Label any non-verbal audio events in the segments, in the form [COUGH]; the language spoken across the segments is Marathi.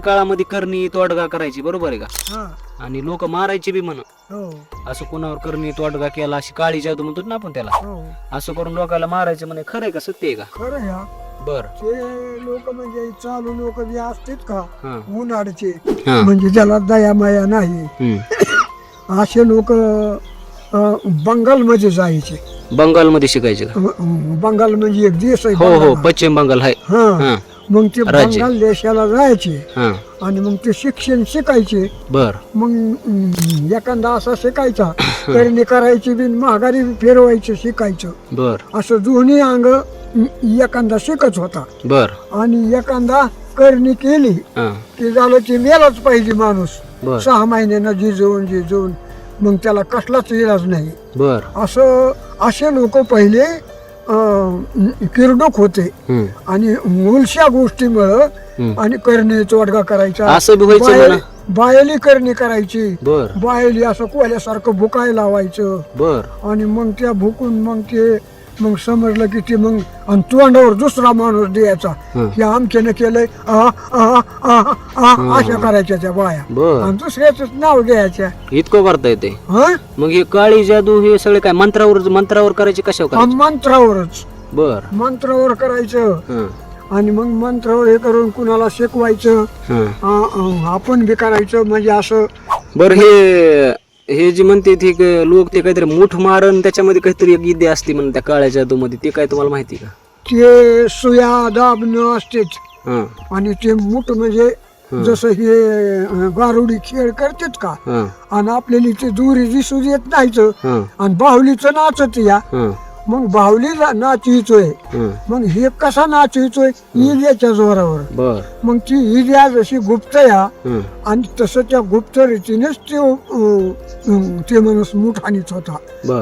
काळामध्ये करणी तोडगा करायची बरोबर आहे का? हा. आणि लोक मारायचे बी म्हण हो. असं कोणावर करणी तोडगा केला अशी काळी जादू म्हणतो ना आपण त्याला. हो. असं करून लोकांना मारायचं म्हणे खरं आहे का सत्य आहे का? खरं बर. ते लोक म्हणजे चालू लोक जे असतात का? हा. उन्हाळचे हा. म्हणजे ज्याला दया माया नाही. हम्म. असे लोक बंगालमध्ये जायचे. बंगालमध्ये शिकायचे का? अं, बंगाल म्हणजे एक देश आहे हो हो बंगाल. पश्चिम बंगाल आहे. हा. हा. मग ते राज्य. बंगाल देशाला जायचे. हा. आणि मग ते शिक्षण शिकायचे. बर. मग अं, एखादा असा शिकायचा. [COUGHS] करणी करायची बिन महागारी फिरवायचं शिकायचं. बर. असं दोन्ही अंग अं, एखादा शिकत होता. बर. आणि एखादा करणी केली हा. की झालं की मेलाच पाहिजे माणूस. बर. सहा महिन्यानं झिजवून झिजवून मग त्याला कसलाच इलाज नाही. बर. असं असे लोक पहिले किरडोक होते. आणि मुलशा गोष्टीमुळं. आणि करणे तोडगा करायचा असं बी व्हायचं बायल- म्हणा. बायली करणी करायची बर बायली असं कोल्यासारखं भुकाय लावायचं बर आणि मग त्या भुकून मग ते मग समजलं की ते मग आणि तोंडावर दुसरा माणूस द्यायचा. हं. की आमच्यानं केलंय. आ, आ, आ, आ, अशा करायच्या त्या बाया. बर. आणि दुसऱ्याच नाव घ्यायच्या. इतकं करता येते हं? मग हे काळी जादू हे सगळे काय मंत्रावर मंत्रावर करायचे कशावर करायचे? मंत्रावरच. बर. मंत्रावर करायचं. हं. आणि मग मंत्रावर हे करून कुणाला शिकवायचं. हं. आ, आ, आपण बी करायचं. म्हणजे असं. बर हे हे जे म्हणते ते क- लोक ते काहीतरी मुठ मारण त्याच्यामध्ये काहीतरी एक विद्या असते म्हणून त्या काळ्या जादू मध्ये ते काय तुम्हाला माहिती का ते सुया दाबणं असतेच हं. आणि ते मूठ म्हणजे जसं हे गारुडी खेळ करतात का हं. आणि आपल्याला ते दुरी दिसू देत नाहीच. आणि बाहुलीचं नाचत या हं. मग बाहुलीला नाचितोय हं. मग हे कसा नाचितोय ईद्याच्या जोरावर. बर. मग ती ईद्या जशी गुप्त या. आणि तसं त्या गुप्त रीतीनेच ते ते माणूस मुठ आणीत होता.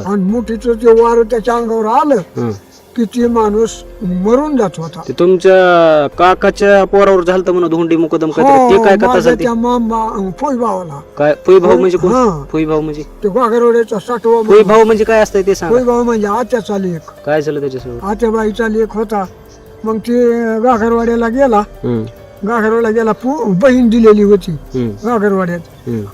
आणि मुठीचं ते वारं त्याच्या अंगावर आलं. की ते माणूस मरून जात होता. ते तुमच्या काकाच्या पोरावर झालं म्हणून धोंडी मुकदम काहीतरी. ते काय हो, कथा माझ्या झाली? त्या मामा फुई भावाला काय फुई भाऊ म्हणजे कोण? हा. फुई भाऊ म्हणजे? ते साठवा फुई भाऊ म्हणजे काय असतं ते सांगा. फुई भाऊ म्हणजे आत्याचा लेख. काय झालं त्याच्यासोबत? आत्याबाईचा लेख होता. मग ते गाघरवाड्याला गेला. हं. गाघरवाड्याला गेला पु बहीण दिलेली होती. हं. गाघरवाड्यात.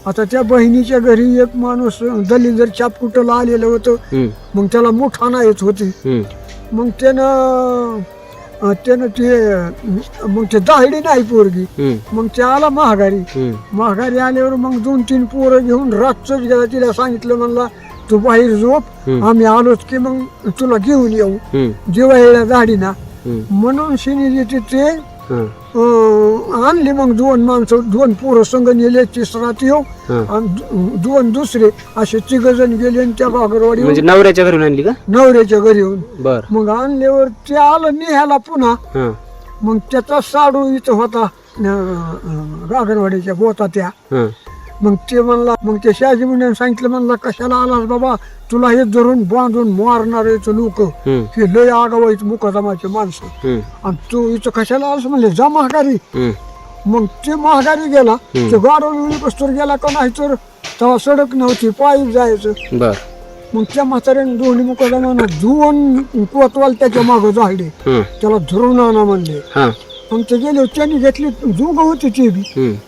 आता त्या बहिणीच्या घरी एक माणूस दलिंदर चापकुटला आलेलं होतं. मग त्याला मोठा येत होती. मग त्यानं अं, त्यानं ते अं, मग ते दाहडी नाही पोरगी. मग ते आला महागारी. महागारी आल्यावर मग दोन तीन पोरं घेऊन रातच गेला तिला सांगितलं म्हणला तू बाहेर झोप हम्म. आम्ही आलोच की मग तुला घेऊन येऊ हं. जेवायला दाढी ना हं. म्हणून शिनी जे ते आणली मग दोन माणसं दोन पोरं संघ नेले तिसरा ते येऊ. आणि दोन दुसरे असे तिघ जण गेले आणि त्या बागरवाडी म्हणजे नवऱ्याच्या घरून आणली का नवऱ्याच्या घरी येऊन बर मग आणल्यावर ते आलं निघाला पुन्हा. मग त्याचा साडू इथं होता अं, गोता त्या. मग ते म्हणला मग ते शहाजी म्हणून सांगितलं म्हणला कशाला आलास बाबा? तुला हे धरून बांधून मारणार लोक हं. लय आगावायचं मुकादमाचे माणसं. आणि तू इथं कशाला आलास म्हणले जा महागारी. मग ते महागारी गेला. ते गाडवली कस्तूर गेला का नाही तर तेव्हा सडक नव्हती पायी जायचं. मग त्या म्हाताऱ्याने दोन्ही मुकादमानं धुवून कोतवाल त्याच्या मागं हं. त्याला धरून आणा म्हणले. मग ते गेले त्यांनी घेतली जुग होती ते बी.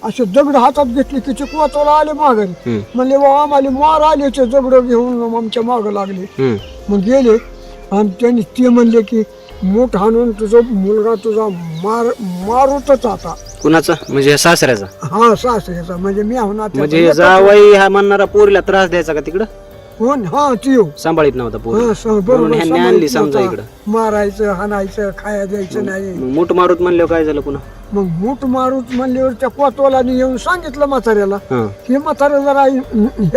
असे दगड हातात घेतले की ते कोतवाला आले माघारी. म्हणले बा आम्हाला मार आले ते दगड घेऊन आमच्या मागं लागले. मग गेले आणि त्यांनी ते म्हणले की मोठ हाणून तुझा मुलगा तुझा मार मारूतच आता. कुणाचा? म्हणजे सासऱ्याचा? हा सासऱ्याचा. म्हणजे मी म्हणजे जावाई हा म्हणणारा पोरीला त्रास द्यायचा का तिकडं? कोण? हा त्यो सांभाळीत नव्हता पोरी. हा, स- म्हणून बरोबर ह्यांनी आणली सांभाळत समजा नव्हता. इकडं. मारायचं हाणायचं खाया द्यायचं नाही. मग मूठ मारूत म्हणल्यावर काय झालं पुन्हा? मग मूठ मारूत म्हणल्यावर त्या कोतवालाने येऊन सांगितलं म्हाताऱ्याला हं. हे म्हातारं जरा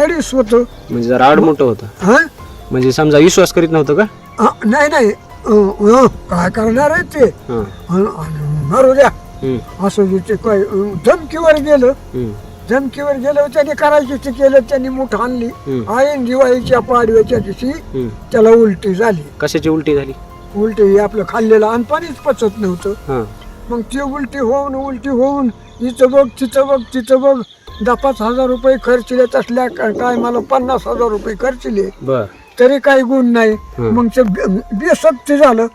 हेडीस होत. म्हणजे जरा आड मोठं होतं. हा? म्हणजे समजा विश्वास करीत नव्हतं का? हा, नाही नाही. अं, अं, काय करणार आहे ते? हं. अं, अं, मारू द्या. असं जे ते काय अं, धमकीवर गेलं. धमकीवर गेलं त्यांनी करायचं ते केलं त्यांनी मूठ आणली. आईन दिवाळीच्या पाडव्याच्या दिवशी. त्याला उलटी झाली. कशाची उलटी झाली? उलटी हे आपलं खाल्लेलं अनपाणीच पचत नव्हतं. मग ती उलटी होऊन उलटी होऊन इथं बघ तिथं बघ तिथं बघ दहा पाच हजार रुपये खर्चले तसल्या काय मला पन्नास हजार रुपये खर्चले. तरी काही गुण नाही. मग ते बे- बेसत्य झालं.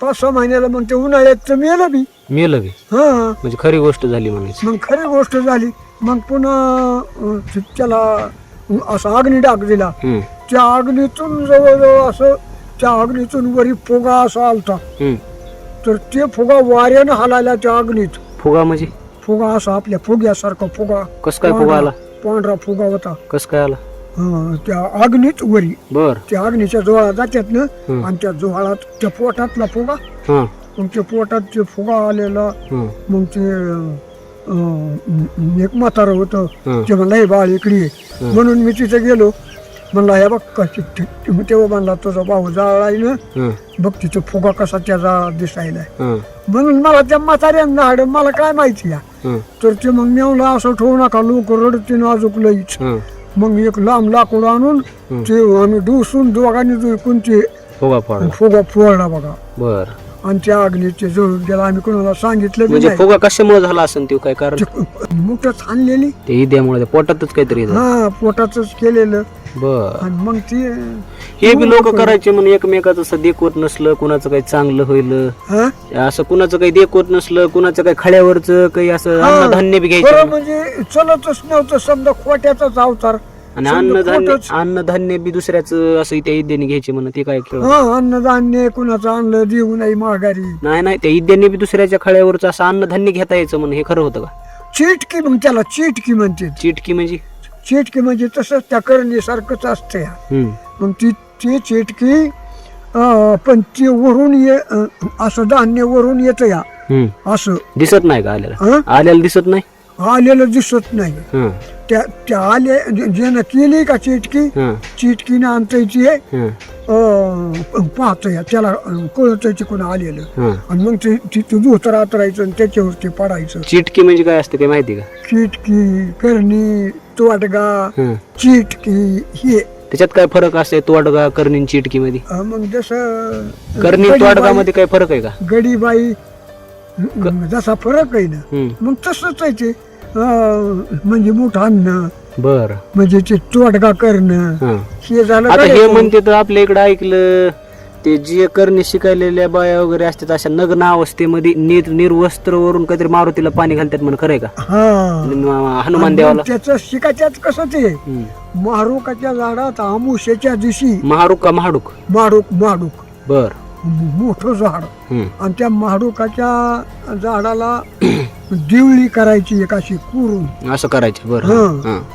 पाच सहा महिन्याला मग ते उन्हाळ्यात तर मेलं बी. मेलं बी. हा. म्हणजे खरी गोष्ट झाली म्हणायची. मग खरी गोष्ट झाली. मग पुन्हा त्याला असा अग्नी डाग दिला त्या अग्नीतून जवळजवळ असं त्या अग्नीतून वरी फुगा असा आलता. तर ते फुगा वाऱ्यानं हालायला त्या अग्नीत फुगा म्हणजे? फुगा असा आपल्या फुग्यासारखा फुगा. कस काय फुगा आला? पांढरा फुगा होता. कस काय आला? त्या अग्नीत वरी. बर. त्या अग्नीच्या जोळा जात्यात ना. आणि त्या जोळात त्या पोटातला फुगा. मग त्या पोटात ते फुगा आलेला मग ते अं, एक म्हातारं होतं. ते म्हणलं हे बाळ इकडे ये." म्हणून मी तिथे गेलो. म्हणला हे बघ कशी तेव्हा म्हणला तुझा भाऊ जाळाय ना हा. बघ तिथं फुगा कसा त्या जाळात दिसायला म्हणून मला त्या म्हाताऱ्यांना हाड मला काय माहिती या. तर ते मग मेवला असं ठेवू नका लोक रडते नाजूक लईच. मग एक लांब लाकूड आणून ते आम्ही डुसून दोघांनी दुखून ते फुगा फोडला. फुगा फोडला बघा. बर. आणि त्या अग्नीचे जळून गेला आम्ही कोणाला सांगितलं बी म्हणजे नाही. फुगा कशामुळे झाला असेल ते काय कारण? मुठच आणलेली. ते इद्यामुळे पोटातच काहीतरी. हा पोटाच केलेलं. बर. आणि मग ती हे बी लोक करायचे म्हणून एकमेकाचं असं देखवत नसलं कुणाचं काही चांगलं होईल. हा? असं कुणाचं काही देखवत नसलं कुणाचं काही खड्यावरचं काही असं अन्नधान्य बी घ्यायचं म्हणजे चलतच नव्हतं समजा खोट्याचाच अवतार. आणि अन्नधान्य. अन्नधान्य बी दुसऱ्याचं असं त्या इद्याने घ्यायचे म्हणून ते काय खेळ? हा अन्नधान्य कुणाचं आणलं देऊ नाही माघारी. नाही नाही त्या इद्याने बी दुसऱ्याच्या खड्यावरचं असं अन्नधान्य घेता यायचं म्हणून हे खरं होतं का? चिटकी मग त्याला चिटकी म्हणते. चिटकी म्हणजे? चिटकी म्हणजे तसंच त्या करणीसारखंच असतं या. हम्म. मग ती ती चिटकी अं, पण ती वरून ये अं, असं धान्य वरून येतं या. हम्म. असं. दिसत नाही का आल्याला? हं? आल्याला दिसत नाही? आलेलं दिसत नाही. हं. त्या त्या आले जे- ज्यानं केली का चिटकी हं. चिटकीनं आणतायची हं पाहतो या त्याला कळत तिकडून आलेलं. हं. आणि मग ते तिथं दूध रात्रायचं आणि त्याच्यावरती पडायचं. चिटकी म्हणजे काय असते काय माहिती का? चिटकी करणी तोडगा हं. चिटकी हे. त्याच्यात काय फरक असते तोडगा कर्णी चिटकी मध्ये अं, मग जसं कर्णी तोडगा मध्ये काय फरक आहे का? गडीबाई जसा फरक आहे ना मग तसंच आहे ते. म्हणजे मोठं आणणं बर. म्हणजे ते तोडगा करणं हं. झालं आता हे. म्हणते तर आपल्या इकडे ऐकलं ते जे करणे शिकायलेल्या बाया वगैरे असतात अशा नग्न अवस्थेमध्ये निर निर्वस्त्रवरून काहीतरी मारुतीला पाणी घालतात म्हणून खरंय का? हा. हनुमान देवाला. त्याच शिकायच्याच कसं ते. महारुकाच्या झाडात आमुष्याच्या दिवशी महाडूक का महाडूक माडूक माडूक. बर. मोठं झाड. आणि त्या महाडुकाच्या झाडाला [CLEARS THROAT] दिवळी करायची एक अशी कुरून. असं करायचं बर.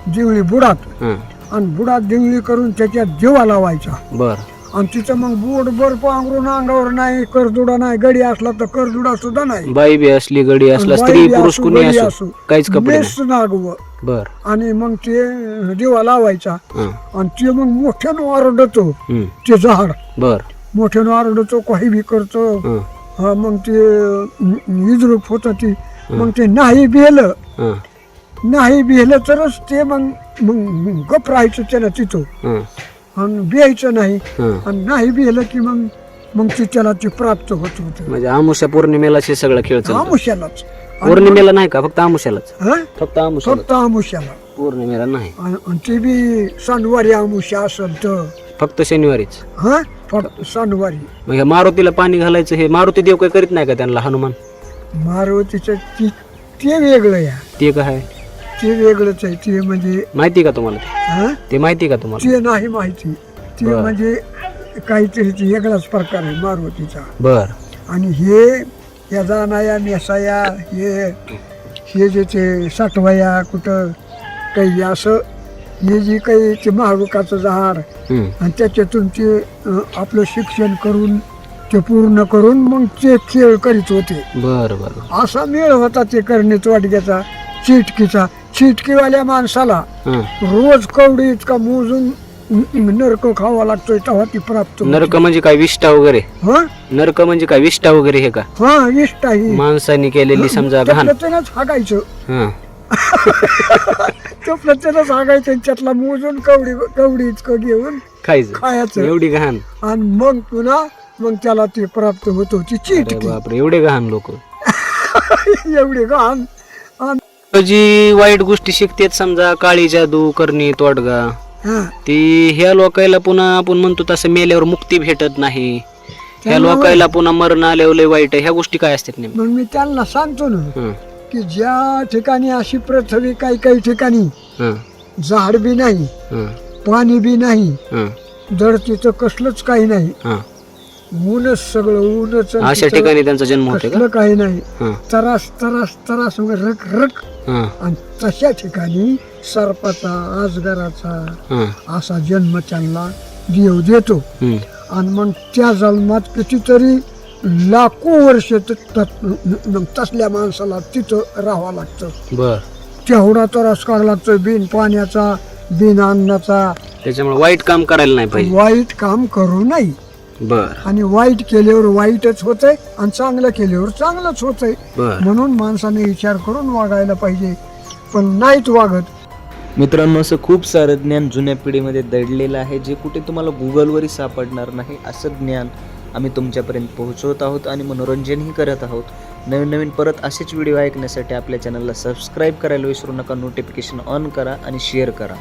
दिवळी बुडात. आणि बुडात दिवळी करून त्याच्यात जेवा लावायचा. बर. आणि तिथं मग बोट बर पांघरून अंगावर नाही करदुडा नाही गडी असला तर करदुडा सुद्धा नाही. बाई बी असली गडी असला स्त्री पुरुष कुणी असो. काहीच कपडे नागव. बर. आणि मग ते देवा लावायचा. आणि ते मग मोठ्यानं ओरडतो. ते झाड. बर. मोठ्यानं ओरडतो काही बी करतो. हं. मग ते विद्रूप होत ती. मग ते नाही बिहलं हं. नाही बिहलं तरच ते मग मग गप राहायचं त्याला तिथं. हं. आणि बिहायचं नाही. आणि नाही बिहलं की मग मग ते त्याला ते प्राप्त होत होतं. म्हणजे आमुषा पौर्णिमेला हे सगळं खेळ चालतो आमुष्यालाच. पौर्णिमेला नाही का? फक्त आमुष्यालाच? हा? फक्त आमुष्याला फक्त आमुष्याला. पौर्णिमेला नाही. आणि आणि ते बी सांडवारी आमुष्या असेल तर. फक्त शनिवारीच. हा? फक्त सांडवारी मग ह्या मारुतीला पाणी घालायचं हे मारुती देव काही करीत नाही का त्यांना हनुमान? मारुतीचं ती ते वेगळं या. ते काय ते वेगळंच आहे ते म्हणजे माहिती का तुम्हाला? ते? हा? ते माहिती का तुम्हाला? ते नाही माहिती. ते बरं. म्हणजे काहीतरी ते वेगळाच प्रकार आहे मारुतीचा. बर. आणि हे या जाणाया मेसाया हे हे जे ते साठवाया कुठं काही असं हे जे काही ते महारुकाचं झाड. आणि त्याच्यातून ते अं, आपलं शिक्षण करून ते पूर्ण करून मग ते खेळ करीत होते. बर बर. असा मेळ होता ते करणीत वाटग्याचा चिटकीचा. चिटकीवाल्या माणसाला हं. रोज कवडी इतका मोजून नरक खावा लागतोय तेव्हा ती प्राप्त होते. नरक म्हणजे काय विष्ठा वगैरे? हा? नरक म्हणजे काय विष्ठा वगैरे हे का? हा इष्ट आहे माणसाने केलेली समजा घाण. त्यातच हागायचं. हं. [LAUGHS] तो प्रत्येकच हागायचं आणि त्यातला मोजून कवडी कवडी इतकं घेऊन खायचं. खायचं. एवढी घाण आणि मग पुन्हा मग त्याला ते प्राप्त होत होती अरे चिटकी बापरे एवढे घाण लोक. [LAUGHS] एवढी घाण आणि जी वाईट गोष्टी शिकतेत समजा काळी जादू करणी तोडगा हा. ती ह्या लोकायला पुन्हा आपण म्हणतो तसं मेल्यावर मुक्ती भेटत नाही. ह्या लोकायला पुन्हा मरण आल्यावर लय वाईट आहे. ह्या गोष्टी काय असतात नेमक्या? मग मी त्यांना सांगतो ना. हं, की ज्या ठिकाणी अशी पृथ्वी काही काही ठिकाणी हं, झाड बी नाही हं, पाणी बी नाही हं, तिथं कसलंच काही नाही. हं. ऊनच सगळं ऊनच अशा ठिकाणी त्यांचा जन्म होते काही नाही. हं, तरास तरास तरास वगैरे रक रक हं, आणि तशा ठिकाणी सर्पाचा आजगराचा असा जन्म त्यांना देव देतो. हं. आणि मग त्या जन्मात कितीतरी लाखो वर्ष त- त- तसल्या माणसाला तिथं राहावं लागतं. बर. तेवढा त्रास करावा लागतो बिन पाण्याचा बिन अन्नाचा त्याच्यामुळे वाईट काम करायला नाही पाहिजे. वाईट काम करू नये. बर. आणि वाईट केल्यावर वाईटच होतंय आणि चांगलं केल्यावर चांगलंच होतंय. बर. म्हणून माणसाने विचार करून वागायला पाहिजे. पण नाहीत वागत. मित्रांनो असं खूप सारं ज्ञान जुन्या पिढीमध्ये दडलेलं आहे जे कुठे तुम्हाला गुगलवरही सापडणार नाही असं ज्ञान आम्ही तुमच्यापर्यंत पोहोचवत आहोत आणि मनोरंजनही करत आहोत. नवीन नवीन परत असेच व्हिडिओ ऐकण्यासाठी आपल्या चॅनलला सबस्क्राईब करायला विसरू नका नोटिफिकेशन ऑन करा आणि शेअर करा.